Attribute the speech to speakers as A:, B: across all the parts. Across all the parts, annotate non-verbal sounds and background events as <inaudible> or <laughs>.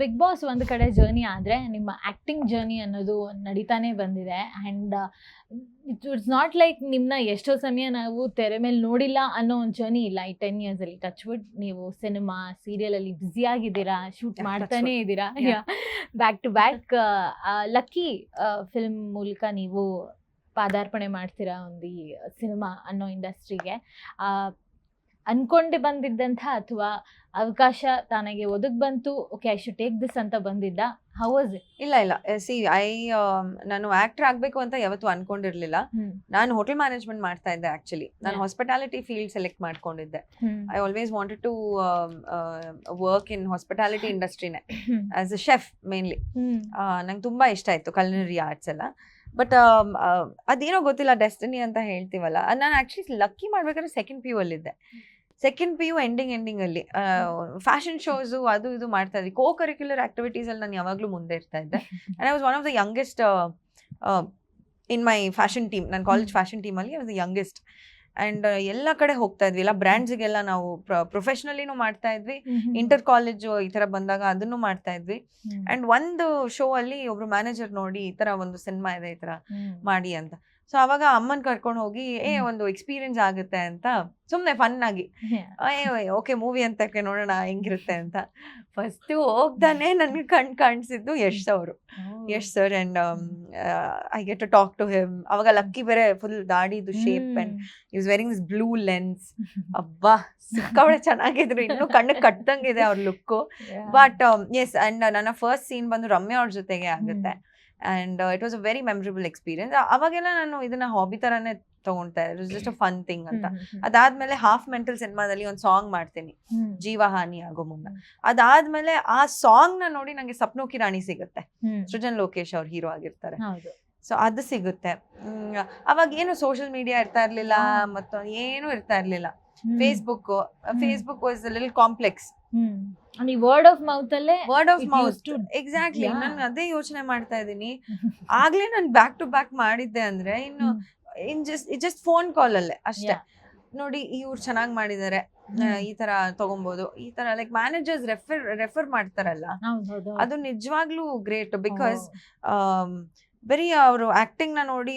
A: Big boss ಒಂದು ಕಡೆ journey ಆದರೆ ನಿಮ್ಮ ಆ್ಯಕ್ಟಿಂಗ್ ಜರ್ನಿ ಅನ್ನೋದು ನಡೀತಾನೆ ಬಂದಿದೆ. And it it's not like ನಿಮ್ಮನ್ನ ಎಷ್ಟೋ ಸಮಯ ನಾವು ತೆರೆ ಮೇಲೆ ನೋಡಿಲ್ಲ ಅನ್ನೋ ಒಂದು ಜರ್ನಿ ಇಲ್ಲ. ಈ ಟೆನ್ ಇಯರ್ಸಲ್ಲಿ ಟಚ್ ವುಡ್ ನೀವು ಸಿನಿಮಾ ಸೀರಿಯಲಲ್ಲಿ ಬ್ಯುಸಿಯಾಗಿದ್ದೀರಾ ಶೂಟ್ ಮಾಡ್ತಾನೇ ಇದ್ದೀರಾ. Back to back lucky film ಮೂಲಕ ನೀವು ಪಾದಾರ್ಪಣೆ ಮಾಡ್ತೀರಾ ಒಂದು ಈ ಸಿನಿಮಾ ಅನ್ನೋ ಇಂಡಸ್ಟ್ರಿಗೆ ಅನ್ಕೊಂಡೆ ಬಂದಿದ್ದಂಥ ಅಥವಾ ಅವಕಾಶ ತನಗೆ ಒದಗ್ ಬಂತು okay I should take this ಅಂತ ಬಂದಿದ್ದ? ಹೌ ವಾಸ್ ಇಟ್
B: ಇಲ್ಲ ಇಲ್ಲ. ಸಿ ಐ ನಾನು ಆಕ್ಟರ್ ಆಗ್ಬೇಕು ಅಂತ ಯಾವತ್ತೂ ಅನ್ಕೊಂಡಿರ್ಲಿಲ್ಲ. ನಾನು ಹೋಟೆಲ್ ಮ್ಯಾನೇಜ್ಮೆಂಟ್ ಮಾಡ್ತಾ ಇದ್ದೆ ಆಕ್ಚುಲಿ ನಾನು ಹಾಸ್ಪಿಟಾಲಿಟಿ ಫೀಲ್ಡ್ ಸೆಲೆಕ್ಟ್ ಮಾಡ್ಕೊಂಡಿದ್ದೆ. I always wanted to work in hospitality ಇಂಡಸ್ಟ್ರಿನೇ as a chef mainly ನಂಗೆ ತುಂಬಾ ಇಷ್ಟ ಆಯ್ತು ಕಲ್ನರಿ ಆರ್ಟ್ಸ್ ಎಲ್ಲ. ಬಟ್ ಅದೇನೋ ಗೊತ್ತಿಲ್ಲ ಡೆಸ್ಟಿನಿ ಅಂತ ಹೇಳ್ತೀವಲ್ಲ ನಾನು ಆ್ಯಕ್ಚುಲಿ ಲಕ್ಕಿ ಮಾಡ್ಬೇಕಾದ್ರೆ second P U ಅಲ್ಲಿದ್ದೆ second P U ending ending ಅಲ್ಲಿ ಫ್ಯಾಷನ್ ಶೋಸು ಅದು ಇದು ಮಾಡ್ತಾ ಇದ್ದೆ. ಕೋ ಕರಿಕ್ಯುಲರ್ ಆಕ್ಟಿವಿಟೀಸ್ ಅಲ್ಲಿ ನಾನು ಯಾವಾಗಲೂ ಮುಂದೆ ಇರ್ತಾ ಇದ್ದೆ. And I was one of the youngest in my fashion team ನನ್ನ ಕಾಲೇಜ್ ಫ್ಯಾಷನ್ ಟೀಮಲ್ಲಿ I was the youngest and ಎಲ್ಲ ಕಡೆ ಹೋಗ್ತಾ ಇದ್ವಿ. ಎಲ್ಲ ಬ್ರ್ಯಾಂಡ್ಸ್ಗೆಲ್ಲ ನಾವು ಪ್ರೊಫೆಷ್ನಲಿನೂ ಮಾಡ್ತಾ ಇದ್ವಿ. ಇಂಟರ್ ಕಾಲೇಜು ಈ ತರ ಬಂದಾಗ ಅದನ್ನು ಮಾಡ್ತಾ ಇದ್ವಿ. ಅಂಡ್ ಒಂದು ಶೋ ಅಲ್ಲಿ ಒಬ್ರು ಮ್ಯಾನೇಜರ್ ನೋಡಿ ಈ ತರ ಒಂದು ಸಿನಿಮಾ ಇದೆ ಈ ತರ ಮಾಡಿ ಅಂತ. ಸೊ ಅವಾಗ ಅಮ್ಮನ್ ಕರ್ಕೊಂಡು ಹೋಗಿ ಏ ಒಂದು ಎಕ್ಸ್ಪೀರಿಯನ್ಸ್ ಆಗುತ್ತೆ ಅಂತ. ಸುಮ್ನೆ ಫನ್ ಆಗಿ ಓಕೆ ಮೂವಿ ಅಂತ ನೋಡೋಣ ಹೆಂಗಿರುತ್ತೆ ಅಂತ. ಫಸ್ಟ್ ಹೋಗ್ತಾನೆ ನನ್ಗೆ ಕಣ್ ಕಾಣಿಸಿದ್ದು ಯಶ್ ಅವರು. Yash sir and I get to talk to him ಅವಾಗ ಲಕ್ಕಿ ಬೇರೆ full ದಾಡಿದು shape and is wearing this blue lens ಅಬ್ಬಾ ಸಿಕ್ಕಾಬಳೆ ಚೆನ್ನಾಗಿದ್ರು. ಇನ್ನು ಕಣ್ಣು ಇದೆ ಅವ್ರ ಲುಕ್ಕು ಬಟ್ ಎಸ್ ಅಂಡ್ ನನ್ನ ಫಸ್ಟ್ ಸೀನ್ ಬಂದು ರಮ್ಯಾ ಅವ್ರ ಜೊತೆಗೆ ಆಗುತ್ತೆ. And it was a very memorable experience ಅವಾಗೆಲ್ಲ ನಾನು ಇದನ್ನ ಹಾಬಿ ತರಾನೇ ತಗೊಂತಾ ಇದ್ದೆ ಜಸ್ಟ್ ಅ ಫನ್ ಥಿಂಗ್ ಅಂತ. ಅದಾದ್ಮೇಲೆ ಹಾಫ್ ಮೆಂಟಲ್ ಸಿನಿಮಾದಲ್ಲಿ ಒಂದು ಸಾಂಗ್ ಮಾಡ್ತೀನಿ. ಜೀವಹಾನಿ ಆಗೋ ಮುನ್ನ. ಅದಾದ್ಮೇಲೆ ಆ ಸಾಂಗ್ನ ನೋಡಿ ನಂಗೆ ಸಪ್ನೋಕಿ ಕಿರಾಣಿ ಸಿಗುತ್ತೆ. ಸೃಜನ್ ಲೋಕೇಶ್ ಅವ್ರ ಹೀರೋ ಆಗಿರ್ತಾರೆ. ಸೊ ಅದು ಸಿಗುತ್ತೆ. ಅವಾಗ ಏನು ಸೋಷಿಯಲ್ ಮೀಡಿಯಾ ಇರ್ತಾ ಇರ್ಲಿಲ್ಲ. ಮತ್ತು ಏನು ಇರ್ತಾ ಇರ್ಲಿಲ್ಲ. ಫೇಸ್ಬುಕ್ ಫೇಸ್ಬುಕ್ ವಾಸ್ ಲಿಲ್ ಕಾಂಪ್ಲೆಕ್ಸ್
A: ವರ್ಡ್ ಆಫ್ ಮೌತ್ ಅಲ್ಲೇ
B: ವರ್ಡ್ ಆಫ್ ಮೌತ್ ಎಕ್ಸಾಕ್ಟ್ಲಿ. ನಾನು ಅದೇ ಯೋಚನೆ ಮಾಡ್ತಾ ಇದ್ದೀನಿ. <laughs> ಆಗ್ಲೇ ನಾನು ಬ್ಯಾಕ್ ಟು ಬ್ಯಾಕ್ ಮಾಡಿದ್ದೆ ಅಂದ್ರೆ ಇನ್ನು in just just phone call ಅಲ್ಲೇ ಅಷ್ಟೇ. ನೋಡಿ ಇವ್ರು ಚೆನ್ನಾಗಿ ಮಾಡಿದ್ದಾರೆ. ಈ ತರ ತಗೊಬಹುದು ಈ ತರ ಲೈಕ್ ಮ್ಯಾನೇಜರ್ಸ್ ರೆಫರ್ ರೆಫರ್ ಮಾಡ್ತಾರಲ್ಲ. ಅದು ನಿಜವಾಗ್ಲೂ ಗ್ರೇಟ್ ಬಿಕಾಸ್ ಬರೀ ಅವರು ಆಕ್ಟಿಂಗ್ನ ನೋಡಿ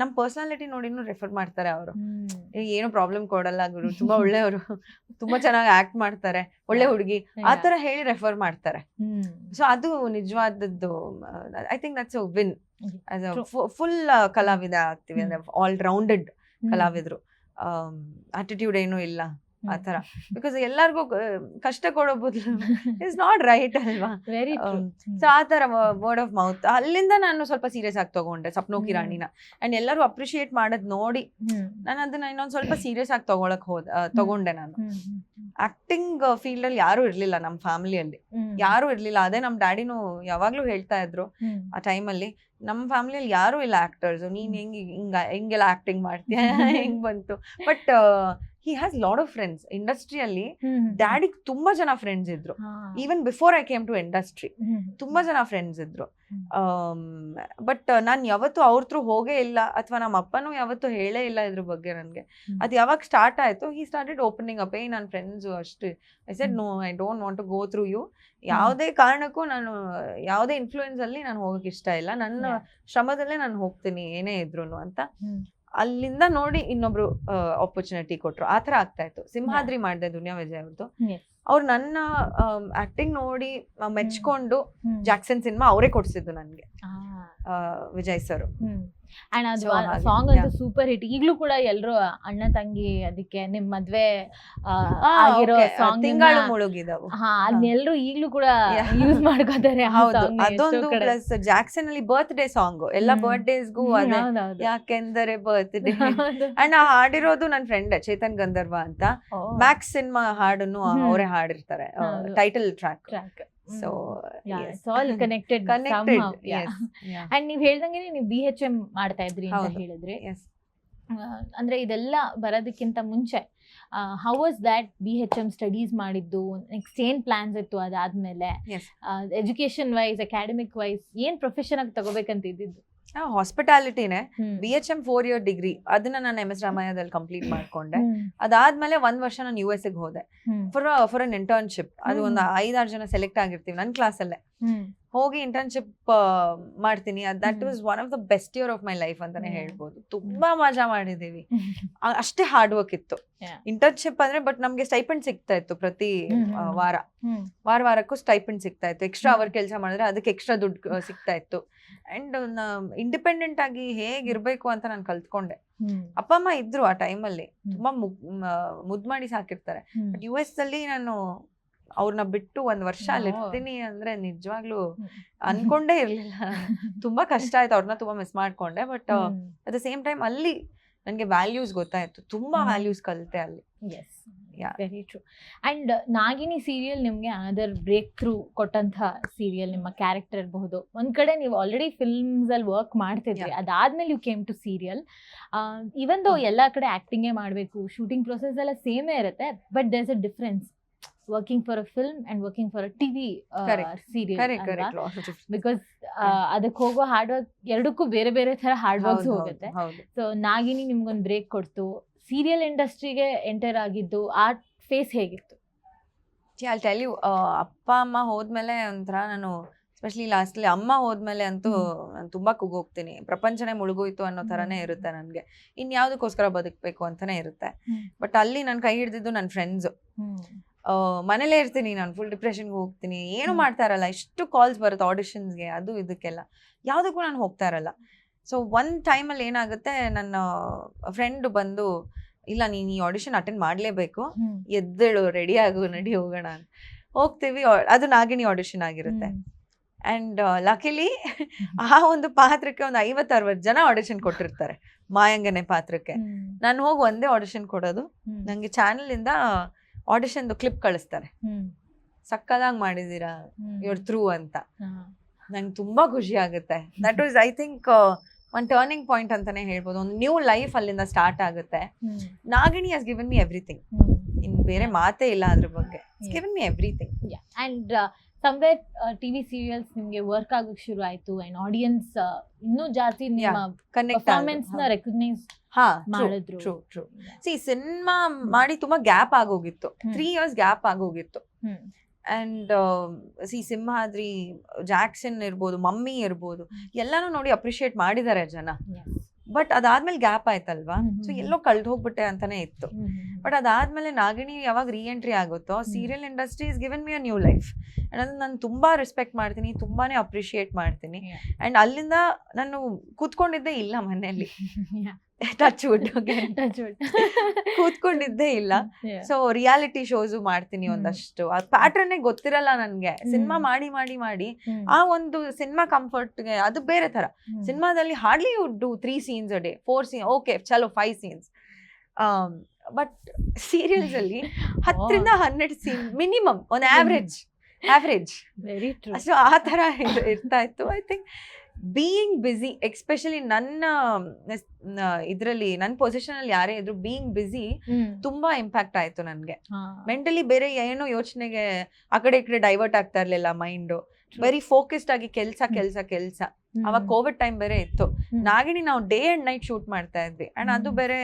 B: ನಮ್ಮ ಪರ್ಸನಾಲಿಟಿ ನೋಡಿನೂ ರೆಫರ್ ಮಾಡ್ತಾರೆ ಅವರು. ಏನು ಪ್ರಾಬ್ಲಮ್ ಕೊಡಲ್ಲ ಗುರು ತುಂಬಾ <laughs> ಒಳ್ಳೆಯವರು ತುಂಬಾ ಚೆನ್ನಾಗಿ ಆಕ್ಟ್ ಮಾಡ್ತಾರೆ ಒಳ್ಳೆ ಹುಡುಗಿ ಆ ತರ ಹೇಳಿ ರೆಫರ್ ಮಾಡ್ತಾರೆ. ಸೊ ಅದು ನಿಜವಾದದ್ದು I think that's win. Full ಕಲಾವಿದ ಆಗ್ತೀವಿ ಅಂದ್ರೆ ಆಲ್ ರೌಂಡೆಡ್ ಕಲಾವಿದ್ರು. ಆಟಿಟ್ಯೂಡ್ ಏನೂ ಇಲ್ಲ. ಆ ತರ ಬಿಕಾಸ್ ಎಲ್ಲರಿಗೂ ಕಷ್ಟ ಕೊಡೋ ಬದಲು ಇಸ್ ನಾಟ್ ರೈಟ್ ಅಲ್ವಾ?
A: ವೆರಿ
B: ಸೊ ಆ ತರ ವರ್ಡ್ ಆಫ್ ಮೌತ್ ಅಲ್ಲಿಂದ ನಾನು ಸ್ವಲ್ಪ ಸೀರಿಯಸ್ ಆಗಿ ತಗೊಂಡೆ ಸಪ್ನೋ. ಕಿರಾಣಿನ ಅಂಡ್ ಎಲ್ಲರೂ ಅಪ್ರಿಶಿಯೇಟ್ ಮಾಡೋದ್ ನೋಡಿ ನಾನು ಅದನ್ನ ಇನ್ನೊಂದ್ ಸ್ವಲ್ಪ ಸೀರಿಯಸ್ ಆಗಿ ತಗೊಳಕ್ ಹೋದ ತಗೊಂಡೆ ನಾನು. ಆಕ್ಟಿಂಗ್ ಫೀಲ್ಡ್ ಅಲ್ಲಿ ಯಾರು ಇರ್ಲಿಲ್ಲ ನಮ್ಮ ಫ್ಯಾಮಿಲಿಯಲ್ಲಿ ಯಾರು ಇರ್ಲಿಲ್ಲ. ಅದೇ ನಮ್ ಡ್ಯಾಡಿನೂ ಯಾವಾಗ್ಲೂ ಹೇಳ್ತಾ ಇದ್ರು ಆ ಟೈಮಲ್ಲಿ ನಮ್ಮ ಫ್ಯಾಮಿಲಿಯಲ್ಲಿ ಯಾರು ಇಲ್ಲ ಆಕ್ಟರ್ಸ್ ನೀನ್ ಹೆಂಗ್ ಹಿಂಗ ಹೆಂಗೆಲ್ಲ ಆಕ್ಟಿಂಗ್ ಮಾಡ್ತೀಯ? <laughs> <laughs> ಹೆಂಗ್ ಬಂತು? But he has lot of friends ಇಂಡಸ್ಟ್ರಿಯಲ್ಲಿ ಡ್ಯಾಡಿ ತುಂಬಾ ಜನ ಫ್ರೆಂಡ್ಸ್ ಇದ್ರು. Even before I came to industry ತುಂಬಾ ಜನ ಫ್ರೆಂಡ್ಸ್ ಇದ್ರು. ಬಟ್ ನಾನು ಯಾವತ್ತೂ ಅವ್ರ ಥ್ರೂ ಹೋಗೇ ಇಲ್ಲ ಅಥವಾ ನಮ್ಮ ಅಪ್ಪನೂ ಯಾವತ್ತೂ ಹೇಳೇ ಇಲ್ಲ ಇದ್ರ ಬಗ್ಗೆ ನನಗೆ. ಅದು ಯಾವಾಗ ಸ್ಟಾರ್ಟ್ ಆಯಿತು ಹಿ ಸ್ಟಾರ್ಟೆಡ್ ಓಪನಿಂಗ್ ಅಪ್ ಏ ನನ್ನ ಫ್ರೆಂಡ್ಸು ಅಷ್ಟು. I said no I don't want to go through you ಯಾವುದೇ ಕಾರಣಕ್ಕೂ ನಾನು ಯಾವುದೇ ಇನ್ಫ್ಲೂಯೆನ್ಸ್ ಅಲ್ಲಿ ನಾನು ಹೋಗಕ್ಕೆ ಇಷ್ಟ ಇಲ್ಲ. ನನ್ನ ಶ್ರಮದಲ್ಲೇ ನಾನು ಹೋಗ್ತೀನಿ ಏನೇ ಇದ್ರು ಅಂತ. ಅಲ್ಲಿಂದ ನೋಡಿ ಇನ್ನೊಬ್ರು ಆಪರ್ಚುನಿಟಿ ಕೊಟ್ರು. ಆತರ ಥರ ಆಗ್ತಾ ಇತ್ತು. ಸಿಂಹಾದ್ರಿ ಮಾಡಿದೆ ದುನಿಯಾ ವಿಜಯ್ ಅವ್ರದ್ದು. ಅವ್ರು ನನ್ನ ಆಕ್ಟಿಂಗ್ ನೋಡಿ ಮೆಚ್ಕೊಂಡು ಜಾಕ್ಸನ್ ಸಿನಿಮಾ ಅವರೇ ಕೊಡ್ಸಿದ್ದು ನನಗೆ. ವಿಜಯ್ ಸರ್.
A: ಅಂಡ್ ಅದು ಸಾಂಗ್ ಅಂತೂ. ಸೂಪರ್ ಹಿಟ್ ಈಗಲೂ ಕೂಡ ಎಲ್ರು ಅಣ್ಣ ತಂಗಿ ಅದಕ್ಕೆ ನಿಮ್ ಮದ್ವೆ ಆಗಿರೋ ಸಾಂಗ್
B: ತಿಂಗಳು ಮುಳುಗಿದವು.
A: ಹಾ ಅದನ್ನೆಲ್ಲರೂ ಈಗ್ಲೂ ಕೂಡ. ಯೂಸ್ ಮಾಡ್ಕೋತಾರೆ
B: ಹೌದು. ಅದೊಂದು. ಪ್ಲಸ್ ಜಾಕ್ಸನ್ ಅಲ್ಲಿ ಬರ್ತ್ಡೇ ಸಾಂಗ್ ಎಲ್ಲ ಬರ್ತ್
A: ಹೌದೌದು.
B: ಯಾಕೆಂದರೆ ಬರ್ತ್
A: ಡೇ
B: ಅಣ್ಣ ಆ ಹಾಡಿರೋದು ನನ್ನ ಫ್ರೆಂಡ್ ಚೇತನ್ ಗಂಧರ್ವ ಅಂತ. ಮ್ಯಾಕ್ಸ್ ಸಿನಿಮಾ ಹಾಡನ್ನು ಅವರೇ ಹಾಡಿರ್ತಾರೆ. Title track
A: track.
B: So <laughs>
A: connected
B: connected.
A: And <laughs> ನೀವ್ ಹೇಳ್ದಂಗೆ ನೀವು ಬಿ ಎಚ್ ಎಂ ಮಾಡ್ತಾ ಇದ್ರಿ ಅಂತ ಹೇಳಿದ್ರೆ ಅಂದ್ರೆ ಇದೆಲ್ಲ ಬರೋದಕ್ಕಿಂತ ಮುಂಚೆ how was that B H M studies ಮಾಡಿದ್ದು? ನೆಕ್ಸ್ಟ್ ಏನ್ ಪ್ಲಾನ್ಸ್ ಇತ್ತು ಅದಾದ್ಮೇಲೆ. ಎಜುಕೇಶನ್ ವೈಸ್ ಅಕಾಡೆಮಿಕ್ ವೈಸ್ ಏನ್ ಪ್ರೊಫೆಷನ್ ಆಗಿ ತಗೋಬೇಕಂತ ಇದ್ದಿದ್ದು?
B: ಹಾಸ್ಪಿಟಾಲಿಟಿನೇ B H M four year degree ಅದನ್ನ ನಾನು ಎಂ ಎಸ್ ರಾಮಯ್ಯದಲ್ಲಿ ಕಂಪ್ಲೀಟ್ ಮಾಡ್ಕೊಂಡೆ. ಅದಾದ್ಮೇಲೆ ಒಂದ್ ವರ್ಷ ನಾನು ಯು ಎಸ್ಗೆ ಹೋದೆ. ಫಾರ್ ಫಾರ್ ಅನ್ ಇಂಟರ್ನ್ಶಿಪ್ ಅದು ಒಂದು ಐದಾರು ಜನ ಸೆಲೆಕ್ಟ್ ಆಗಿರ್ತೀವಿ ನನ್ನ ಕ್ಲಾಸಲ್ಲೇ
A: ಅಲ್ಲೇ.
B: ಹೋಗಿ ಇಂಟರ್ನ್ಶಿಪ್ ಮಾಡ್ತೀನಿ. That. Was one of the best year of my life ಅಂತಾನೆ. ಹೇಳ್ಬೋದು. ತುಂಬಾ ಮಜಾ ಮಾಡಿದೀವಿ. ಅಷ್ಟೇ ಹಾರ್ಡ್ ವರ್ಕ್ ಇತ್ತು. ಇಂಟರ್ನ್ಶಿಪ್ ಅಂದ್ರೆ ಬಟ್ ನಮ್ಗೆ ಸ್ಟೈಪೆಂಡ್ ಸಿಗ್ತಾ ಇತ್ತು ಪ್ರತಿ. ವಾರ. ವಾರ ವಾರಕ್ಕೂ ಸ್ಟೈಪೆಂಡ್ ಸಿಗ್ತಾ ಇತ್ತು. ಎಕ್ಸ್ಟ್ರಾ ಅವರ್ ಕೆಲಸ ಮಾಡಿದ್ರೆ ಅದಕ್ಕೆ ಎಕ್ಸ್ಟ್ರಾ ದುಡ್ಡು ಸಿಗ್ತಾ ಇತ್ತು. ಅಂಡ್ ಇಂಡಿಪೆಂಡೆಂಟ್ ಆಗಿ ಹೇಗಿರ್ಬೇಕು ಅಂತ ನಾನು ಕಲ್ತ್ಕೊಂಡೆ. ಅಪ್ಪ ಅಮ್ಮ ಇದ್ರು ಆ ಟೈಮಲ್ಲಿ. ತುಂಬಾ ಮುದ್ ಮಾಡಿ ಸಾಕಿರ್ತಾರೆ. ಬಟ್ ಯು ಎಸ್ ಅಲ್ಲಿ ನಾನು ಅವ್ರನ್ನ ಬಿಟ್ಟು ಒಂದ್ ವರ್ಷ ಅಲ್ಲಿ. ಇರ್ತೀನಿ ಅಂದ್ರೆ ನಿಜವಾಗ್ಲೂ. ಅನ್ಕೊಂಡೇ ಇರ್ಲಿಲ್ಲ <laughs> ತುಂಬಾ ಕಷ್ಟ ಆಯ್ತು ಅವ್ರನ್ನ ತುಂಬಾ ಮಿಸ್ ಮಾಡ್ಕೊಂಡೆ but. At the same time ಅಲ್ಲಿ ನನಗೆ ವ್ಯಾಲ್ಯೂಸ್ ಗೊತ್ತಾಯ್ತು ತುಂಬಾ ವ್ಯಾಲ್ಯೂಸ್ ಕಲಿತೆ ಅಲ್ಲಿ.
A: Very true and Nagini serial ನಿಮ್ಗೆ ಅನದರ್ ಬ್ರೇಕ್ ಥ್ರೂ ಕೊಟ್ಟಂತಹ ಸೀರಿಯಲ್ ನಿಮ್ಮ ಕ್ಯಾರೆಕ್ಟರ್ ಇರಬಹುದು. ಒಂದ್ ಕಡೆ ನೀವು ಆಲ್ರೆಡಿ ಫಿಲ್ಮ್ಸ್ ಅಲ್ಲಿ ವರ್ಕ್ ಮಾಡ್ತಿದ್ರಿ. ಅದಾದ್ಮೇಲೆ you came to serial even though ಎಲ್ಲ ಕಡೆ ಆಕ್ಟಿಂಗೇ ಮಾಡಬೇಕು ಶೂಟಿಂಗ್ ಪ್ರೊಸೆಸ್ ಎಲ್ಲ ಸೇಮೇ ಇರುತ್ತೆ but there's a difference working for a film and working for a TV
B: Correct.
A: Serial because ಅದಕ್ಕೆ ಹೋಗೋ ಹಾರ್ಡ್ ವರ್ಕ್ ಎರಡಕ್ಕೂ ಬೇರೆ ಬೇರೆ ತರ ಹಾರ್ಡ್ ವರ್ಕ್ಸ್ ಹೋಗುತ್ತೆ. ಸೊ ನಾಗಿನಿ ನಿಮ್ಗೊಂದು ಬ್ರೇಕ್ ಕೊಡ್ತು. ಸೀರಿಯಲ್ ಇಂಡಸ್ಟ್ರಿಗೆ ಎಂಟರ್ ಆಗಿದ್ದು ಆ ಫೇಸ್ ಹೇಗಿತ್ತು?
B: ಅಲ್ಲಿ ಟೆಲ್ ಯು ಅಪ್ಪ ಅಮ್ಮ ಹೋದ್ಮೇಲೆ ಒಂಥರ ನಾನು ಎಸ್ಪೆಷಲಿ ಲಾಸ್ಟ್ಲಿ ಅಮ್ಮ ಹೋದ್ಮೇಲೆ ಅಂತೂ ನಾನು ತುಂಬಾ ಕುಗ್ಗೋಗ್ತೀನಿ. ಪ್ರಪಂಚನೇ ಮುಳುಗೋಯ್ತು ಅನ್ನೋ ಥರನೇ ಇರುತ್ತೆ ನನಗೆ. ಇನ್ಯಾವುದಕ್ಕೋಸ್ಕರ ಬದುಕಬೇಕು ಅಂತಲೇ ಇರುತ್ತೆ. ಬಟ್ ಅಲ್ಲಿ ನಾನು ಕೈ ಹಿಡಿದಿದ್ದು ನನ್ನ ಫ್ರೆಂಡ್ಸು ಮನೇಲೇ ಇರ್ತೀನಿ ನಾನು ಫುಲ್ ಡಿಪ್ರೆಷನ್ಗೆ ಹೋಗ್ತೀನಿ. ಏನು. ಮಾಡ್ತಾ ಇರಲ್ಲ. ಎಷ್ಟು ಕಾಲ್ಸ್ ಬರುತ್ತೆ ಆಡಿಷನ್ಸ್ಗೆ ಅದು ಇದಕ್ಕೆಲ್ಲ. ಯಾವುದಕ್ಕೂ ನಾನು ಹೋಗ್ತಾ ಇರಲ್ಲ. ಸೊ ಒಂದು ಟೈಮಲ್ಲಿ ಏನಾಗುತ್ತೆ ನನ್ನ ಫ್ರೆಂಡ್ ಬಂದು ಇಲ್ಲ ನೀನು ಈ ಆಡಿಷನ್ ಅಟೆಂಡ್ ಮಾಡಲೇಬೇಕು. ಎದ್ದೇಳು ರೆಡಿ ಆಗು ನಡಿ ಹೋಗೋಣ ಹೋಗ್ತೀವಿ ಅದು ನಾಗಿಣಿ ಆಡಿಷನ್ ಆಗಿರುತ್ತೆ. ಅಂಡ್ ಲಕಿಲಿ ಆ ಒಂದು ಪಾತ್ರಕ್ಕೆ ಒಂದು ಐವತ್ತು ಅರವತ್ತು ಜನ ಆಡಿಷನ್ ಕೊಟ್ಟಿರ್ತಾರೆ ಮಾಯಂಗನೆ ಪಾತ್ರಕ್ಕೆ. ನಾನು ಹೋಗಿ ಒಂದೇ ಆಡಿಷನ್ ಕೊಡೋದು. ನನಗೆ ಚಾನಲಿಂದ ಆಡಿಷನ್ದು ಕ್ಲಿಪ್ ಕಳಿಸ್ತಾರೆ. ಸಕ್ಕದಾಗಿ ಮಾಡಿದ್ದೀರಾ? ಯುವರ್ ಥ್ರೂ ಅಂತ. ನಂಗೆ ತುಂಬಾ ಖುಷಿ ಆಗುತ್ತೆ. ದಟ್ ವಾಸ್ ಐ ಥಿಂಕ್ ಒಂದು ಟರ್ನಿಂಗ್ ಪಾಯಿಂಟ್ ಅಂತಾನೆ ಹೇಳ್ಬೋದು. ಒಂದು ನ್ಯೂ ಲೈಫ್ ಅಲ್ಲಿಂದ ಸ್ಟಾರ್ಟ್ ಆಗುತ್ತೆ. ನಾಗಿಣಿ ಹಸ್ ಗಿವನ್ ಮಿ ಎವ್ರಿಥಿಂಗ್ ಇನ್ ಬೇರೆ ಮಾತೇ ಇಲ್ಲ ಅದ್ರ ಬಗ್ಗೆ. Given me everything
A: and somewhere TV serials ನಿಮಗೆ ವರ್ಕ್ ಆಗೋಕೆ ಶುರು ಆಯ್ತು. ಅಂಡ್ ಆಡಿಯನ್ಸ್ ಇನ್ನೂ ಜಾಸ್ತಿ ನಿಮ್ಮ ಪರ್ಫಾರ್ಮೆನ್ಸ್ನ ರೆಕಗ್ನೈಸ್
B: ಹಾ
A: ಮಾಡಿದ್ರು.
B: ಟ್ರೂ ಟ್ರೂ ಸಿ ಸಿನಿಮಾ ಮಾಡಿ ತುಂಬಾ ಗ್ಯಾಪ್ ಆಗೋಗಿತ್ತು. ತ್ರೀ ಇಯರ್ಸ್ ಗ್ಯಾಪ್ ಆಗೋಗಿತ್ತು. ಅಂಡ್ ಸಿ ಸಿಂಹಾದ್ರಿ ಜಾಕ್ಸನ್ ಇರ್ಬೋದು ಮಮ್ಮಿ ಇರ್ಬೋದು ಎಲ್ಲಾನು ನೋಡಿ ಅಪ್ರಿಷಿಯೇಟ್ ಮಾಡಿದ್ದಾರೆ ಜನ. ಬಟ್ ಅದಾದ್ಮೇಲೆ ಗ್ಯಾಪ್ ಆಯ್ತಲ್ವಾ? ಸೊ ಎಲ್ಲೋ ಕಳ್ದು ಹೋಗ್ಬಿಟ್ಟೆ ಅಂತಾನೆ ಇತ್ತು. ಬಟ್ ಅದಾದ್ಮೇಲೆ ನಾಗಿಣಿ ಯಾವಾಗ ರೀ ಎಂಟ್ರಿ ಆಗುತ್ತೋ serial industry is given me a new life ಅದನ್ನ ನಾನು ತುಂಬಾ ರೆಸ್ಪೆಕ್ಟ್ ಮಾಡ್ತೀನಿ ತುಂಬಾನೇ ಅಪ್ರಿಷಿಯೇಟ್ ಮಾಡ್ತೀನಿ.
A: ಆ್ಯಂಡ್
B: ಅಂಡ್ ಅಲ್ಲಿಂದ ನಾನು ಕೂತ್ಕೊಂಡಿದ್ದೆ ಇಲ್ಲ ಮನೆಯಲ್ಲಿ. <laughs> <laughs> ಟಚ್ ವುಡ್ <laughs> <laughs> ಕೂತ್ಕೊಂಡಿದ್ದೇ ಇಲ್ಲ. ಸೊ ರಿಯಾಲಿಟಿ ಶೋಸ್ ಮಾಡ್ತೀನಿ ಒಂದಷ್ಟು. ಆ ಪ್ಯಾಟ್ರನ್ನೇ ಗೊತ್ತಿರಲ್ಲ ನನ್ಗೆ. ಸಿನಿಮಾ ಮಾಡಿ ಮಾಡಿ ಮಾಡಿ ಆ ಒಂದು ಸಿನಿಮಾ ಕಂಫರ್ಟ್ಗೆ ಅದು ಬೇರೆ ತರ ಸಿನಿಮಾದಲ್ಲಿ hardly would do three scenes a day four scene okay ಚಲೋ ಫೈವ್ ಸೀನ್ಸ್ ಬಟ್ ಸೀರಿಯಲ್ಸ್ ಅಲ್ಲಿ ಹತ್ತರಿಂದ ಹನ್ನೆರಡು scene minimum one average average
A: very true
B: so ಆ ತರ ಇರ್- ಇರ್ತಾ ಇತ್ತು I think being busy especially ನನ್ನ ಇದರಲ್ಲಿ ನನ್ನ ಪೊಸಿಷನ್ ಅಲ್ಲಿ ಯಾರೇ ಇದ್ರು ಬೀಯಿಂಗ್ ಬ್ಯುಸಿ ತುಂಬಾ ಇಂಪ್ಯಾಕ್ಟ್ ಆಯ್ತು ನನಗೆ. ಮೆಂಟಲಿ ಬೇರೆ ಏನೋ ಯೋಚನೆಗೆ ಆ ಕಡೆ ಈ ಕಡೆ ಡೈವರ್ಟ್ ಆಗ್ತಾ ಇರ್ಲಿಲ್ಲ ಮೈಂಡ್ ವೆರಿ ಫೋಕಸ್ಡ್ ಆಗಿ ಕೆಲ್ಸ
A: ಕೆಲಸ
B: ಕೆಲ್ಸ. ಕೆಲ್ಸ ಅವಾಗ ಕೋವಿಡ್ ಟೈಮ್ ಬೇರೆ ಇತ್ತು. ನಾಗಿಣಿ ನಾವು ಡೇ ಅಂಡ್ ನೈಟ್ ಶೂಟ್ ಮಾಡ್ತಾ ಇದ್ವಿ. ಅಂಡ್ ಅದು ಬೇರೆ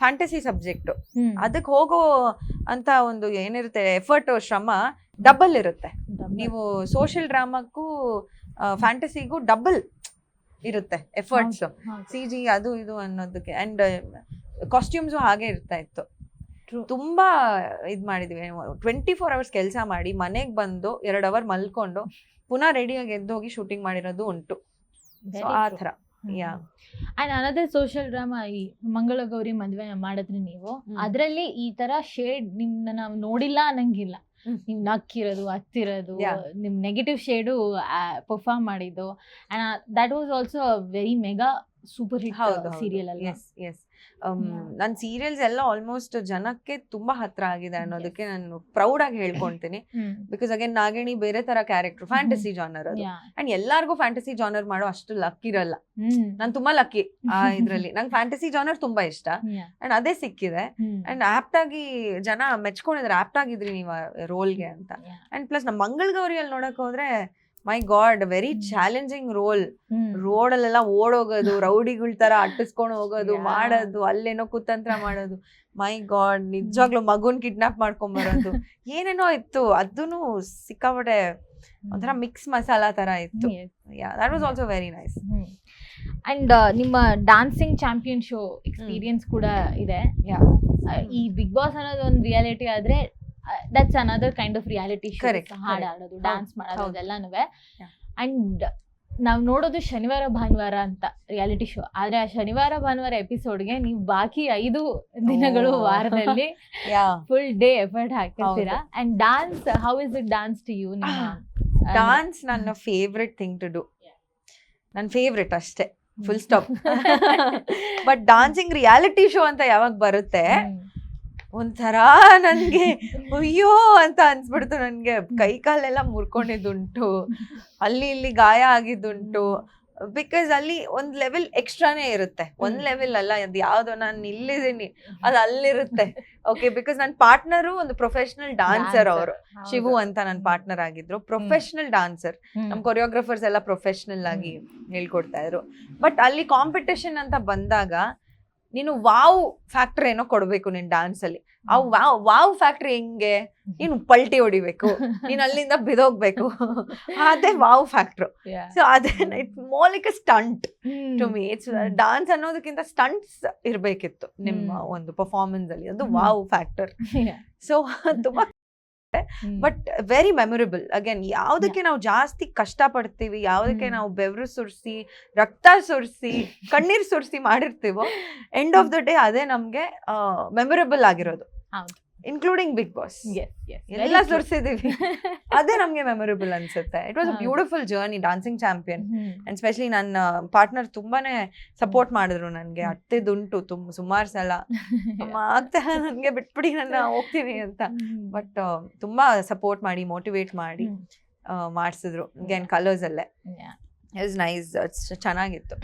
B: ಫ್ಯಾಂಟಸಿ ಸಬ್ಜೆಕ್ಟ್ ಅದಕ್ಕೆ ಹೋಗೋ ಅಂತ ಒಂದು ಏನಿರುತ್ತೆ ಎಫರ್ಟ್ ಶ್ರಮ ಡಬಲ್ ಇರುತ್ತೆ. ನೀವು ಸೋಷಿಯಲ್ ಡ್ರಾಮಾಕ್ಕೂ ಫ್ಯಾಂಟಸಿಗೂ ಡಬಲ್ ಇರುತ್ತೆ ಎಫರ್ಟ್ಸ್ ಸಿ ಜಿ ಅದು ಇದು ಅನ್ನೋದಕ್ಕೆ ಅಂಡ್ ಕಾಸ್ಟ್ಯೂಮ್ಸು ಹಾಗೆ ಇರ್ತಾ ಇತ್ತು. ತುಂಬಾ ಇದು ಮಾಡಿದ್ವಿ. ಟ್ವೆಂಟಿ ಫೋರ್ ಅವರ್ಸ್ ಕೆಲಸ ಮಾಡಿ ಮನೆಗೆ ಬಂದು ಎರಡು ಅವರ್ ಮಲ್ಕೊಂಡು ಪುನಃ ರೆಡಿಯಾಗಿ ಎದ್ದು ಹೋಗಿ ಶೂಟಿಂಗ್ ಮಾಡಿರೋದು ಉಂಟು. ಆ ಥರ. Yeah
A: and another social drama ಈ ಮಂಗಳಗೌರಿ ಮದುವೆ ಮದ್ವೆ ಮಾಡಿದ್ರಿ ನೀವು. ಅದರಲ್ಲಿ ಈ ತರ ಶೇಡ್ ನಿಮ್ನ ನಾವು ನೋಡಿಲ್ಲ ಅನ್ನಂಗಿಲ್ಲ. ನಿಮ್ ನಕ್ಕಿರೋದು ಹತ್ತಿರೋದು. ನಿಮ್ ನೆಗೆಟಿವ್ ಶೇಡು ಪರ್ಫಾರ್ಮ್ ಮಾಡಿದ್ದು and that was also very mega super hit
B: ಹೌದು
A: ಸೀರಿಯಲ್ ಅಲ್ಲ
B: ಎಸ್ ಎಸ್. ನನ್ನ ಸೀರಿಯಲ್ಸ್ ಎಲ್ಲ ಆಲ್ಮೋಸ್ಟ್ ಜನಕ್ಕೆ ತುಂಬಾ ಹತ್ರ ಆಗಿದೆ ಅನ್ನೋದಕ್ಕೆ ನಾನು ಪ್ರೌಡ್ ಆಗಿ ಹೇಳ್ಕೊಂತೀನಿ ಬಿಕಾಸ್ <laughs> ಅಗೇನ್ ನಾಗಿಣಿ ಬೇರೆ ತರ ಕ್ಯಾರೆಕ್ಟರ್ ಫ್ಯಾಂಟಸಿ ಜಾನರ್ ಅದು. ಅಂಡ್ ಎಲ್ಲಾರ್ಗೂ ಫ್ಯಾಂಟಸಿ ಜಾನರ್ ಮಾಡೋ ಅಷ್ಟು ಲಕ್ ಇರಲ್ಲ. ನಾನು ತುಂಬಾ ಲಕ್ಕಿ ಆ <laughs> ಇದ್ರಲ್ಲಿ. ನಂಗೆ ಫ್ಯಾಂಟಸಿ ಜಾನರ್ ತುಂಬಾ ಇಷ್ಟ. ಅಂಡ್ ಅದೇ ಸಿಕ್ಕಿದೆ. ಅಂಡ್ ಆಪ್ಟ್ ಆಗಿ ಜನ ಮೆಚ್ಕೊಂಡಿದ್ರೆ. ಆಪ್ಟ್ ಆಗಿದ್ರಿ ನೀವು ರೋಲ್ಗೆ ಅಂತ. ಅಂಡ್ ಪ್ಲಸ್ ನಮ್ಮ ಮಂಗಳಗೌರಿಯಲ್ಲಿ ನೋಡಕ್ ಹೋದ್ರೆ my god very. Challenging role
A: road
B: ಅಲ್ಲೆಲ್ಲ ಓಡೋಗೋದು <laughs> ರೌಡಿಗಳ ತರ ಅಟ್ಟಿಸ್ಕೊಂಡು ಹೋಗೋದು. ಮಾಡೋದು ಅಲ್ಲೇನೋ ಕುತಂತ್ರ ಮಾಡೋದು. ಮೈ ಗಾಡ್ ನಿಜವಾಗ್ಲೂ ಮಗುನ್ ಕಿಡ್ನಾಪ್ ಮಾಡ್ಕೊಂಡ್ ಬರೋದು. <laughs> ಏನೇನೋ ಇತ್ತು. ಅದನ್ನು ಸಿಕ್ಕಾಪಟ್ಟೆ ಒಂಥರ ಮಿಕ್ಸ್ ಮಸಾಲಾ ತರ ಇತ್ತು. That was also very nice
A: and ನಿಮ್ಮ ಡಾನ್ಸಿಂಗ್ ಚಾಂಪಿಯನ್ ಶೋ ಎಕ್ಸ್ಪೀರಿಯನ್ಸ್ ಕೂಡ ಇದೆ. ಈ ಬಿಗ್ ಬಾಸ್ ಅನ್ನೋದು ಒಂದು ರಿಯಾಲಿಟಿ ಆದ್ರೆ that's another kind of reality show ಹಾಡು. ಆಡೋದು ಡಾನ್ಸ್ ಮಾಡೋದು. ಅದೆಲ್ಲಾನು. ಅಂಡ್ ನಾವ್ ನೋಡೋದು ಶನಿವಾರ ಭಾನುವಾರ ಅಂತ ರಿಯಾಲಿಟಿ ಶೋ ಆದ್ರೆ ಆ ಶನಿವಾರ ಭಾನುವಾರ ಎಪಿಸೋಡ್ಗೆ ನೀವು ಬಾಕಿ ಐದು ದಿನಗಳು. ವಾರದಲ್ಲಿ
B: yeah
A: full day effort ಹಾಕಿರ್ತೀರಾ and dance how is it dance to you
B: dance ನನ್ನ ಫೇವ್ರೆಟ್ ಥಿಂಗ್ ಟು ಡೂ ನನ್ನ ಫೇವ್ರೆಟ್ ಅಷ್ಟೇ full stop but dancing reality show ಅಂತ ಯಾವಾಗ ಬರುತ್ತೆ. ಒಂಥರ ನನ್ಗೆ ಅಯ್ಯೋ ಅಂತ ಅನ್ಸ್ಬಿಡ್ತು ನನಗೆ. ಕೈ ಕಾಲೆಲ್ಲ ಮುರ್ಕೊಂಡಿದ್ದುಂಟು. ಅಲ್ಲಿ ಇಲ್ಲಿ ಗಾಯ ಆಗಿದ್ದುಂಟು. ಬಿಕಾಸ್ ಅಲ್ಲಿ ಒಂದ್ ಲೆವೆಲ್ ಎಕ್ಸ್ಟ್ರಾನೇ ಇರುತ್ತೆ. ಒಂದ್. ಲೆವೆಲ್ ಅಲ್ಲ ಅದು ಯಾವುದೋ ನಾನು ಇಲ್ಲಿದ್ದೀನಿ ಅದು ಅಲ್ಲಿರುತ್ತೆ. ಓಕೆ ಬಿಕಾಸ್ ನನ್ನ ಪಾರ್ಟ್ನರು ಒಂದು ಪ್ರೊಫೆಷನಲ್ ಡಾನ್ಸರ್. ಅವರು. ಶಿವು ಅಂತ ನನ್ನ ಪಾರ್ಟ್ನರ್ ಆಗಿದ್ರು. Professional dancer. ನಮ್ ಕೊರಿಯೋಗ್ರಫರ್ಸ್ ಎಲ್ಲ ಪ್ರೊಫೆಷನಲ್ ಆಗಿ ಹೇಳ್ಕೊಡ್ತಾ ಇದ್ರು. ಬಟ್ ಅಲ್ಲಿ ಕಾಂಪಿಟೇಷನ್ ಅಂತ ಬಂದಾಗ ನೀನು ವಾವ್ ಫ್ಯಾಕ್ಟರ್ ಏನೋ ಕೊಡ್ಬೇಕು ನಿನ್ ಡಾನ್ಸ್ ಅಲ್ಲಿ ಆ ವಾವ್ ವಾವ್ ಫ್ಯಾಕ್ಟ್ರಿ ಹೆಂಗೆ ನೀನು ಪಲ್ಟಿ ಹೊಡಿಬೇಕು ನೀನ್ ಅಲ್ಲಿಂದ ಬಿದೋಗ್ಬೇಕು <laughs> ಅದೇ ವಾವ್ ಫ್ಯಾಕ್ಟ್ರು. ಸೊ ಅದೇ it more like stunt. To me it's. Dance ಅನ್ನೋದಕ್ಕಿಂತ ಸ್ಟಂಟ್ಸ್ ಇರ್ಬೇಕಿತ್ತು ನಿಮ್ಮ ಒಂದು ಪರ್ಫಾರ್ಮೆನ್ಸ್ ಅಲ್ಲಿ ಅದು. Wow factor. ಸೊ <laughs> <laughs> ತುಂಬಾ. But very memorable. ಅಗೇನ್ ಯಾವುದಕ್ಕೆ ನಾವು ಜಾಸ್ತಿ ಕಷ್ಟ ಪಡ್ತೀವಿ ಯಾವುದಕ್ಕೆ. ನಾವು ಬೆವರು ಸುರಿಸಿ ರಕ್ತ ಸುರಿಸಿ ಕಣ್ಣೀರ್ ಸುರಿಸಿ ಮಾಡಿರ್ತೀವೋ ಎಂಡ್ ಆಫ್ ದ ಡೇ ಅದೇ ನಮ್ಗೆ ಮೆಮೊರಬಲ್ ಆಗಿರೋದು.
A: ಹೌದು.
B: Including Bigg Boss. ಎಲ್ಲ. ಸುರಿಸಿದೀವಿ <laughs> ಅದೇ ನಮ್ಗೆ ಮೆಮೊರೇಬಲ್ ಅನ್ಸುತ್ತೆ. It was a beautiful journey dancing champion. And specially ನನ್ನ ಪಾರ್ಟ್ನರ್ ತುಂಬಾನೇ ಸಪೋರ್ಟ್ ಮಾಡಿದ್ರು ನನ್ಗೆ. ಅತ್ತೆದುಂಟು ತುಂಬ ಸುಮಾರು ಸಲ <laughs> ಆಗ್ತಾ ನನ್ಗೆ ಬಿಟ್ಬಿಡಿ ನನ್ನ <laughs> ಹೋಗ್ತೀನಿ ಅಂತ. ಬಟ್ ತುಂಬಾ ಸಪೋರ್ಟ್ ಮಾಡಿ ಮೋಟಿವೇಟ್ ಮಾಡಿ ಮಾಡ್ಸಿದ್ರು. ಅಗೇನ್ ಕಲರ್ಸ್ ಅಲ್ಲೇ. ಇಸ್ ನೈಸ್ ಚೆನ್ನಾಗಿತ್ತು.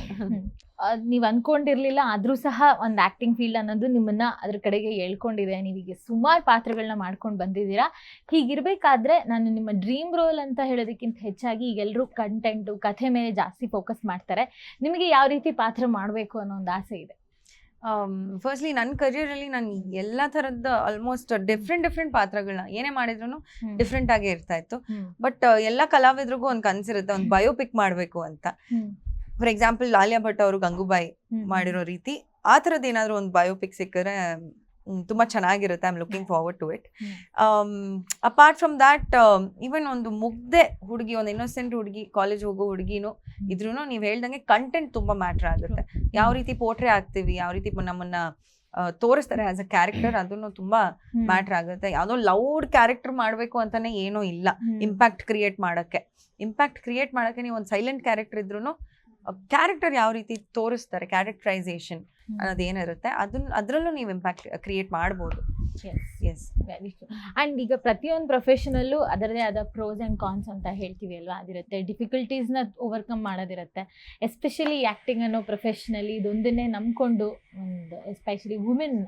A: ನೀವು ಅನ್ಕೊಂಡಿರ್ಲಿಲ್ಲ, ಆದ್ರೂ ಸಹ ಒಂದು ಆಕ್ಟಿಂಗ್ ಫೀಲ್ಡ್ ಅನ್ನೋದು ನಿಮ್ಮನ್ನ ಅದ್ರ ಕಡೆಗೆ ಹೇಳ್ಕೊಂಡಿದೆ. ನೀವೀಗ ಸುಮಾರು ಪಾತ್ರಗಳನ್ನ ಮಾಡ್ಕೊಂಡು ಬಂದಿದ್ದೀರಾ. ಹೀಗಿರ್ಬೇಕಾದ್ರೆ ನಾನು ನಿಮ್ಮ ಡ್ರೀಮ್ ರೋಲ್ ಅಂತ ಹೇಳೋದಕ್ಕಿಂತ ಹೆಚ್ಚಾಗಿ ಈಗ ಎಲ್ಲರೂ ಕಂಟೆಂಟು ಕಥೆ ಮೇಲೆ ಜಾಸ್ತಿ ಫೋಕಸ್ ಮಾಡ್ತಾರೆ. ನಿಮಗೆ ಯಾವ ರೀತಿ ಪಾತ್ರ ಮಾಡಬೇಕು ಅನ್ನೋ ಒಂದು ಆಸೆ ಇದೆ?
B: ಫಸ್ಟ್ಲಿ ನನ್ನ ಕರಿಯರಲ್ಲಿ ನಾನು ಎಲ್ಲ ಥರದ ಆಲ್ಮೋಸ್ಟ್ ಡಿಫ್ರೆಂಟ್ ಡಿಫ್ರೆಂಟ್ ಪಾತ್ರಗಳನ್ನ ಏನೇ ಮಾಡಿದ್ರು ಡಿಫ್ರೆಂಟ್ ಆಗೇ ಇರ್ತಾ ಇತ್ತು. ಬಟ್ ಎಲ್ಲ ಕಲಾವಿದ್ರಿಗೂ ಒಂದ್ ಕನ್ಸಿರುತ್ತೆ ಒಂದು ಬಯೋಪಿಕ್ ಮಾಡಬೇಕು ಅಂತ. ಫಾರ್ ಎಕ್ಸಾಂಪಲ್ ಲಾಲಿಯಾ ಭಟ್ ಅವರು ಗಂಗೂಬಾಯಿ. ಮಾಡಿರೋ ರೀತಿ ಆ ಥರದ್ದು ಏನಾದರೂ ಒಂದು ಬಯೋಪಿಕ್ ಸಿಕ್ಕಿದ್ರೆ ಮ್, ತುಂಬಾ ಚೆನ್ನಾಗಿರುತ್ತೆ. I am looking forward to it. Apart from that even ಒಂದು ಮುಗ್ದೆ ಹುಡುಗಿ ಒಂದು ಇನ್ನೋಸೆಂಟ್ ಹುಡುಗಿ ಕಾಲೇಜ್ ಹೋಗೋ ಹುಡುಗಿನೂ ಇದ್ರೂ ನೀವು ಹೇಳ್ದಂಗೆ ಕಂಟೆಂಟ್ ತುಂಬಾ ಮ್ಯಾಟ್ರ್ ಆಗುತ್ತೆ. ಯಾವ ರೀತಿ ಪೋಟ್ರೆ ಆಗ್ತೀವಿ ಯಾವ ರೀತಿ ನಮ್ಮನ್ನ ತೋರಿಸ್ತಾರೆ ಆಸ್ ಅ ಕ್ಯಾರೆಕ್ಟರ್ ಅದನ್ನು ತುಂಬಾ. ಮ್ಯಾಟ್ರ್ ಆಗುತ್ತೆ. ಯಾವುದೋ ಲೌಡ್ ಕ್ಯಾರೆಕ್ಟರ್ ಮಾಡಬೇಕು ಅಂತಾನೆ ಏನೂ ಇಲ್ಲ. ಇಂಪ್ಯಾಕ್ಟ್ ಕ್ರಿಯೇಟ್ ಮಾಡಕ್ಕೆ. ಇಂಪ್ಯಾಕ್ಟ್ ಕ್ರಿಯೇಟ್ ಮಾಡಕ್ಕೆ ನೀವು ಒಂದು ಸೈಲೆಂಟ್ ಕ್ಯಾರೆಕ್ಟರ್ ಇದ್ರೂ ಕ್ಯಾರೆಕ್ಟರ್ ಯಾವ ರೀತಿ ತೋರಿಸ್ತಾರೆ ಕ್ಯಾರೆಕ್ಟರೈಸೇಷನ್
A: ಅನ್ನೋದು
B: ಏನಿರುತ್ತೆ ಅದನ್ನ ಅದರಲ್ಲೂ ನೀವು ಇಂಪ್ಯಾಕ್ಟ್ ಕ್ರಿಯೇಟ್ ಮಾಡ್ಬೋದು. ಎಸ್
A: ಆ್ಯಂಡ್ ಈಗ ಪ್ರತಿಯೊಂದು ಪ್ರೊಫೆಷನಲ್ಲೂ ಅದರದೇ ಆದ ಪ್ರೋಸ್ ಆ್ಯಂಡ್ ಕಾನ್ಸ್ ಅಂತ ಹೇಳ್ತೀವಿ ಅಲ್ವಾ? ಅದಿರುತ್ತೆ. ಡಿಫಿಕಲ್ಟೀಸ್ನ ಓವರ್ಕಮ್ ಮಾಡೋದಿರುತ್ತೆ. ಎಸ್ಪೆಷಲಿ ಆ್ಯಕ್ಟಿಂಗ್ ಅನ್ನೋ ಪ್ರೊಫೆಷನಲ್ಲಿ ಇದೊಂದನ್ನೇ ನಂಬಿಕೊಂಡು ಒಂದು ಎಸ್ಪೆಷಲಿ ವುಮೆನ್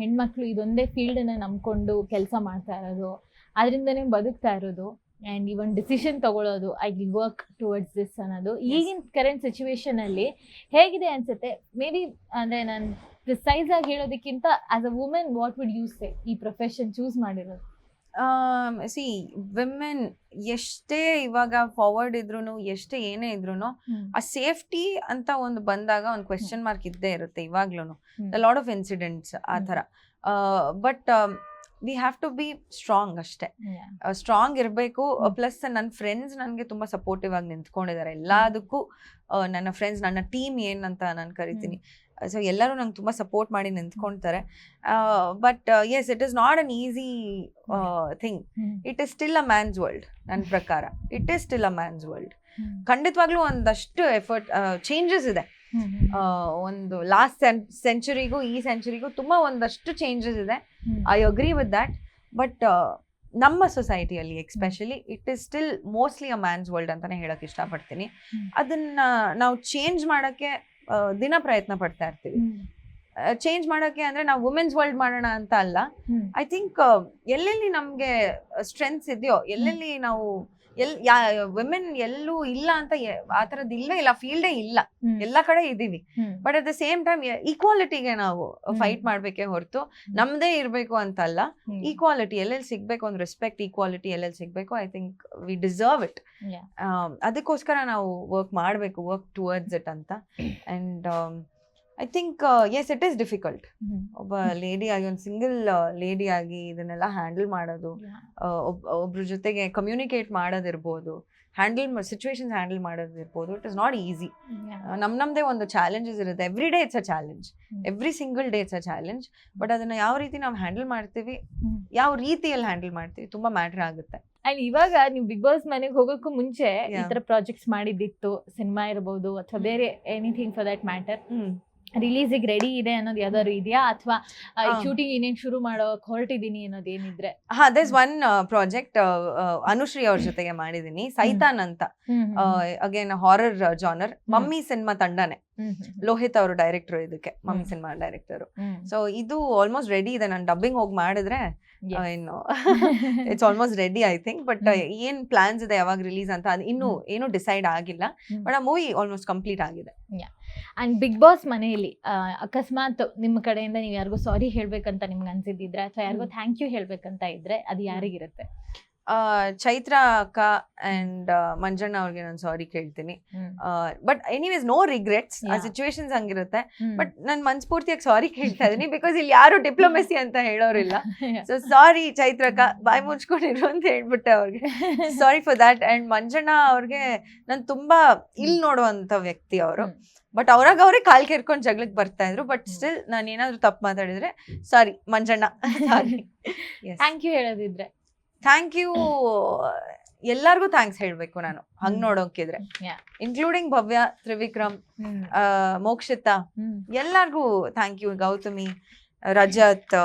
A: ಹೆಣ್ಮಕ್ಳು ಇದೊಂದೇ ಫೀಲ್ಡನ್ನು ನಂಬಿಕೊಂಡು ಕೆಲಸ ಮಾಡ್ತಾ ಇರೋದು ಅದರಿಂದನೇ ಬದುಕ್ತಾ ಇರೋದು. ಆ್ಯಂಡ್ ಈ ಒಂದು ಡಿಸಿಷನ್ ತಗೊಳ್ಳೋದು I will work towards this ಅನ್ನೋದು ಈಗಿನ ಕರೆಂಟ್ ಸಿಚುವೇಶನಲ್ಲಿ ಹೇಗಿದೆ ಅನ್ಸುತ್ತೆ? ಮೇ ಬಿ ಅಂದರೆ ನಾನು ಪ್ರಿಸೈಸ್ ಆಗಿ ಹೇಳೋದಕ್ಕಿಂತ as a women what would you say ಈ ಪ್ರೊಫೆಷನ್ ಚೂಸ್ ಮಾಡಿರೋದು?
B: ಸಿ ವಿಮೆನ್ ಎಷ್ಟೇ ಇವಾಗ ಫಾರ್ವರ್ಡ್ ಇದ್ರು ಎಷ್ಟೇ ಏನೇ ಇದ್ರು ಆ ಸೇಫ್ಟಿ ಅಂತ ಒಂದು ಬಂದಾಗ ಒಂದು ಕ್ವೆಶನ್ ಮಾರ್ಕ್ ಇದ್ದೇ ಇರುತ್ತೆ ಇವಾಗ್ಲೂ ಲಾಟ್ ಆಫ್ ಇನ್ಸಿಡೆಂಟ್ಸ್ ಆ ಥರ. But we have to be strong ಅಷ್ಟೇ. ಸ್ಟ್ರಾಂಗ್ ಇರಬೇಕು. ಪ್ಲಸ್ ನನ್ನ ಫ್ರೆಂಡ್ಸ್ ನನಗೆ ತುಂಬ ಸಪೋರ್ಟಿವ್ ಆಗಿ ನಿಂತ್ಕೊಂಡಿದ್ದಾರೆ ಎಲ್ಲದಕ್ಕೂ ನನ್ನ ಫ್ರೆಂಡ್ಸ್ ನನ್ನ ಟೀಮ್ ಏನಂತ ನಾನು ಕರಿತೀನಿ. ಸೊ ಎಲ್ಲರೂ ನಂಗೆ ತುಂಬ ಸಪೋರ್ಟ್ ಮಾಡಿ ನಿಂತ್ಕೊಳ್ತಾರೆ but yes it is not an easy thing it is still a man's world ನನ್ನ ಪ್ರಕಾರ. It is still a man's world ಖಂಡಿತವಾಗ್ಲೂ ಒಂದಷ್ಟು ಎಫರ್ಟ್ ಚೇಂಜಸ್ ಇದೆ. ಒಂದು ಲಾಸ್ಟ್ ಸೆಂಚುರಿಗೂ ಈ ಸೆಂಚುರಿಗೂ ತುಂಬ ಒಂದಷ್ಟು ಚೇಂಜಸ್ ಇದೆ. I agree with that but ನಮ್ಮ ಸೊಸೈಟಿಯಲ್ಲಿ especially it is still mostly a man's world ಅಂತಾನೆ ಹೇಳಕ್ ಇಷ್ಟಪಡ್ತೀನಿ.
A: ಪಡ್ತೀನಿ
B: ಅದನ್ನ ನಾವು ಚೇಂಜ್ ಮಾಡೋಕ್ಕೆ ದಿನ ಪ್ರಯತ್ನ ಪಡ್ತಾ ಇರ್ತೀವಿ. ಚೇಂಜ್ ಮಾಡೋಕ್ಕೆ ಅಂದ್ರೆ ನಾವು ವುಮೆನ್ಸ್ ವರ್ಲ್ಡ್ ಮಾಡೋಣ ಅಂತ ಅಲ್ಲ. ಐ ಥಿಂಕ್ ಎಲ್ಲೆಲ್ಲಿ ನಮಗೆ ಸ್ಟ್ರೆಂತ್ಸ್ ಇದೆಯೋ ಎಲ್ಲೆಲ್ಲಿ ನಾವು ಎಲ್ ಯಾ ವಿಮೆನ್ ಎಲ್ಲೂ ಇಲ್ಲ ಅಂತ ಆ ತರದ್ ಇಲ್ವೇ ಇಲ್ಲ ಫೀಲ್ಡೇ ಇಲ್ಲ. ಎಲ್ಲ ಕಡೆ ಇದೀವಿ. But at the same time ಈಕ್ವಾಲಿಟಿಗೆ ನಾವು ಫೈಟ್. ಮಾಡ್ಬೇಕೇ ಹೊರತು ನಮ್ದೇ ಇರ್ಬೇಕು ಅಂತಲ್ಲ ಈಕ್ವಾಲಿಟಿ ಎಲ್ಲೆಲ್ಲಿ ಸಿಗ್ಬೇಕು ಒಂದು ರೆಸ್ಪೆಕ್ಟ್ ಈಕ್ವಾಲಿಟಿ ಎಲ್ಲೆಲ್ಲಿ ಸಿಗ್ಬೇಕು I think we deserve it ಅದಕ್ಕೋಸ್ಕರ ನಾವು ವರ್ಕ್ ಮಾಡಬೇಕು ವರ್ಕ್ ಟುವರ್ಡ್ಸ್ ಇಟ್ ಅಂತ. And I think yes it is difficult ಒಬ್ಬ ಲೇಡಿ ಆಗಿ ಒಂದು ಸಿಂಗಲ್ ಲೇಡಿ ಆಗಿ ಇದನ್ನೆಲ್ಲ ಹ್ಯಾಂಡಲ್ ಮಾಡೋದು ಒಬ್ಬರ ಒಬ್ರ ಜೊತೆಗೆ ಕಮ್ಯುನಿಕೇಟ್ ಮಾಡೋದಿರ್ಬೋದು ಹ್ಯಾಂಡಲ್ ಸಿಚುವೇಶನ್ಸ್ ಹ್ಯಾಂಡಲ್ ಮಾಡೋದಿರ್ಬೋದು. ಇಟ್ ಇಸ್ ನಾಟ್ ಈಸಿ ನಮ್ ನಮ್ದೇ ಒಂದು ಚಾಲೆಂಜಸ್ ಇರುತ್ತೆ. Every day it's a challenge. Every single day it's a challenge but ಅದನ್ನ ಯಾವ ರೀತಿ ನಾವು ಹ್ಯಾಂಡಲ್ ಮಾಡ್ತೀವಿ
A: ಹ್ಮ್.
B: ಯಾವ ರೀತಿಯಲ್ಲಿ ಹ್ಯಾಂಡಲ್ ಮಾಡ್ತೀವಿ ತುಂಬಾ ಮ್ಯಾಟರ್ ಆಗುತ್ತೆ.
A: ಅಂಡ್ ಇವಾಗ ನೀವು ಬಿಗ್ ಬಾಸ್ ಮನೆಗೆ ಹೋಗೋಕ್ಕೂ ಮುಂಚೆ ಈ ಥರ ಪ್ರಾಜೆಕ್ಟ್ಸ್ ಮಾಡಿದ್ದಿತ್ತು ಸಿನಿಮಾ ಇರ್ಬೋದು ಅಥವಾ ಬೇರೆ ಎನಿಥಿಂಗ್ ಫಾರ್ ದಟ್ ಮ್ಯಾಟರ್ ರಿಲೀಸಿಗೆ ರೆಡಿ ಇದೆ ಅನ್ನೋದು ಯಾವ್ದಾದ್ರು ಇದೆಯಾ? ಅಥವಾ ಶೂಟಿಂಗ್ ಇನ್ನೇನ್ ಶುರು ಮಾಡೋ ಹೊರಟಿದ್ದೀನಿ ಅನ್ನೋದು ಏನಿದ್ರೆ?
B: ಹಾ ದಸ್ ಒನ್ ಪ್ರಾಜೆಕ್ಟ್ ಅನುಶ್ರೀ ಅವ್ರ ಜೊತೆಗೆ ಮಾಡಿದೀನಿ ಸೈತಾನ್ ಅಂತ. Again horror genre Mummy cinema ತಂಡನೆ. Lohith ಅವರು ಡೈರೆಕ್ಟರ್ ಇದಕ್ಕೆ ಮಮ್ಮಿ. ಸಿನಿಮಾ ಡೈರೆಕ್ಟರ್ ಸೊ ಇದು ಆಲ್ಮೋಸ್ಟ್ ರೆಡಿ ಇದೆ. ನಾನು ಡಬ್ಬಿಂಗ್ ಹೋಗಿ ಮಾಡಿದ್ರೆ ಆ, no it's almost ready I think but ಏನ್ ಪ್ಲಾನ್ಸ್ ಇದೆ ಯಾವಾಗ ರಿಲೀಸ್ ಅಂತ ಅದು ಇನ್ನು
A: ಹ್ಮ್.
B: ಏನು ಡಿಸೈಡ್ ಆಗಿಲ್ಲ. ಬಟ್ ಆ ಮೂವಿ ಆಲ್ಮೋಸ್ಟ್ ಕಂಪ್ಲೀಟ್ ಆಗಿದೆ.
A: ಅಂಡ್ ಬಿಗ್ ಬಾಸ್ ಮನೆಯಲ್ಲಿ ಅಕಸ್ಮಾತ್ ನಿಮ್ಮ ಕಡೆಯಿಂದ ನೀವು ಯಾರಿಗೂ ಸಾರಿ ಹೇಳ್ಬೇಕಂತ ನಿಮ್ಗೆ ಅನ್ಸಿದ್ದಿದ್ರೆ ಅಥವಾ ಯಾರಿಗೂ ಥ್ಯಾಂಕ್ ಯು ಹೇಳ್ಬೇಕಂತ ಇದ್ರೆ ಅದು ಯಾರಿಗಿರುತ್ತೆ?
B: ಆ, ಚೈತ್ರ ಅಕ್ಕ ಅಂಡ್ ಮಂಜಣ್ಣ ಅವ್ರಿಗೆ ನಾನು ಸಾರಿ ಕೇಳ್ತೀನಿ. ಬಟ್ ಎನಿವೇಸ್ ನೋ ರಿಗ್ರೆಟ್ಸ್ ಆ. ಸಿಚುವೇಶನ್ಸ್ ಹಂಗಿರುತ್ತೆ. ಬಟ್ ನಾನು ಮನ್ಸ್ಫೂರ್ತಿಯಾಗಿ ಸಾರಿ ಕೇಳ್ತಾ ಇದೀನಿ ಬಿಕಾಸ್ ಇಲ್ಲಿ ಯಾರು ಡಿಪ್ಲೊಮೆಸಿ ಅಂತ ಹೇಳೋರಿಲ್ಲ. ಸೊ ಸಾರಿ ಚೈತ್ರಕ್ಕ ಬಾಯ್ ಮುಚ್ಕೊಂಡಿರು ಅಂತ ಹೇಳ್ಬಿಟ್ಟೆ ಅವ್ರಿಗೆ. Sorry for that and Manjanna ಅವ್ರಿಗೆ ನಾನು ತುಂಬಾ ಇಲ್ಲಿ ನೋಡುವಂತ ವ್ಯಕ್ತಿ ಅವರು. ಬಟ್ ಅವ್ರಾಗ ಅವರೇ ಕಾಲ್ ಕೆರ್ಕೊಂಡು ಜಗಳಕ್ಕೆ ಬರ್ತಾ ಇದ್ರು. ಬಟ್. ಸ್ಟಿಲ್ ನಾನು ಏನಾದ್ರು ತಪ್ಪು ಮಾತಾಡಿದ್ರೆ sorry Manjanna. Sorry
A: thank you ಹೇಳೋದಿದ್ರೆ.
B: Thank you ಎಲ್ಲಾರ್ಗು ಥ್ಯಾಂಕ್ಸ್ ಹೇಳ್ಬೇಕು ನಾನು. ಹಂಗ್. ನೋಡೋಕಿದ್ರೆ. ಇನ್ಕ್ಲೂಡಿಂಗ್ ಭವ್ಯ ತ್ರಿವಿಕ್ರಮ್ ಮೋಕ್ಷಿತ. ಎಲ್ಲಾರ್ಗೂ thank you Gowthami Rajath.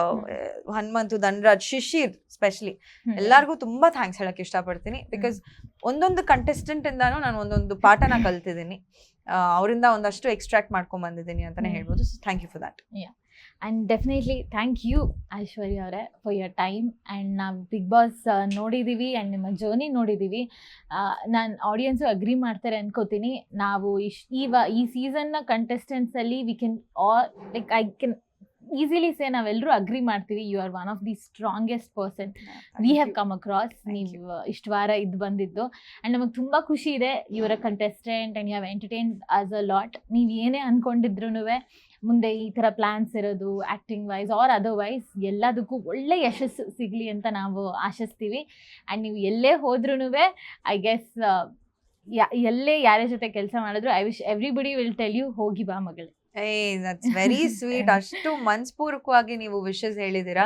B: Hanumanthu Dhanraj Shishir specially ಎಲ್ಲರಿಗೂ ತುಂಬಾ ಥ್ಯಾಂಕ್ಸ್ ಹೇಳಕ್ ಇಷ್ಟಪಡ್ತೀನಿ. ಬಿಕಾಸ್ ಒಂದೊಂದು ಕಂಟೆಸ್ಟೆಂಟ್ ಇಂದಾನು ನಾನು ಒಂದೊಂದು ಪಾಠನ <coughs> ಕಲ್ತಿದ್ದೀನಿ. ಅವರಿಂದ ಒಂದಷ್ಟು ಎಕ್ಸ್ಟ್ರಾಕ್ಟ್ ಮಾಡ್ಕೊಂಡ್ ಬಂದಿದ್ದೀನಿ ಅಂತಾನೆ
A: ಹೇಳ್ಬೋದು.
B: ಹೇಳ್ಬೋದು thank you for that
A: and definitely thank you Aishwarya ಅವರೇ ಫಾರ್ ಯುವರ್ ಟೈಮ್ ಆ್ಯಂಡ್ ನಾವು ಬಿಗ್ ಬಾಸ್ ನೋಡಿದ್ದೀವಿ ಆ್ಯಂಡ್ ನಿಮ್ಮ ಜರ್ನಿ ನೋಡಿದ್ದೀವಿ ನಾನು ಆಡಿಯನ್ಸು ಅಗ್ರಿ ಮಾಡ್ತಾರೆ ಅನ್ಕೋತೀನಿ. ನಾವು ಇಶ್ ಈ ವ ಈ ಸೀಸನ್ನ ಕಂಟೆಸ್ಟೆಂಟ್ಸಲ್ಲಿ we can all like I can easily say ನಾವೆಲ್ಲರೂ ಅಗ್ರಿ ಮಾಡ್ತೀವಿ. You are one of the strongest person we have come across ನೀವು ಇಷ್ಟು ವಾರ ಇದು ಬಂದಿದ್ದು. ಆ್ಯಂಡ್ ನಮಗೆ ತುಂಬ ಖುಷಿ ಇದೆ. ಇವರ contestant and you have entertain us a lot ನೀವು ಏನೇ ಅಂದ್ಕೊಂಡಿದ್ರು ಮುಂದೆ ಈ ಥರ ಪ್ಲ್ಯಾನ್ಸ್ ಇರೋದು ಆ್ಯಕ್ಟಿಂಗ್ ವೈಸ್ ಆರ್ ಅದರ್ವೈಸ್ ಎಲ್ಲದಕ್ಕೂ ಒಳ್ಳೆ ಯಶಸ್ಸು ಸಿಗಲಿ ಅಂತ ನಾವು ಆಶಿಸ್ತೀವಿ. ಆ್ಯಂಡ್ ನೀವು ಎಲ್ಲೇ ಹೋದ್ರೂ ಐ ಗೆಸ್ ಎಲ್ಲೇ ಯಾರ ಜೊತೆ ಕೆಲಸ ಮಾಡಿದ್ರು I wish everybody will tell you ಹೋಗಿ ಬಾ ಮಗಳೇ.
B: ಏ ದಟ್ಸ್ ವೆರಿ ಸ್ವೀಟ್ ಅಷ್ಟು ಮನಸ್ಪೂರ್ವಕವಾಗಿ ನೀವು wishes ಹೇಳಿದ್ದೀರಾ.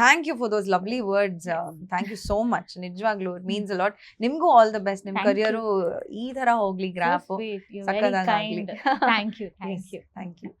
B: Thank you for those lovely words thank you so much ನಿಜವಾಗ್ಲೂ ಮೀನ್ಸ್ ಅಲಾಟ್ ನಿಮ್ಗೂ ಆಲ್ ದ ಬೆಸ್ಟ್ ನಿಮ್
A: Thank you.
B: ಕರಿಯರು ಈ ತರ ಹೋಗ್ಲಿ graph
A: thank you thank you
B: thank you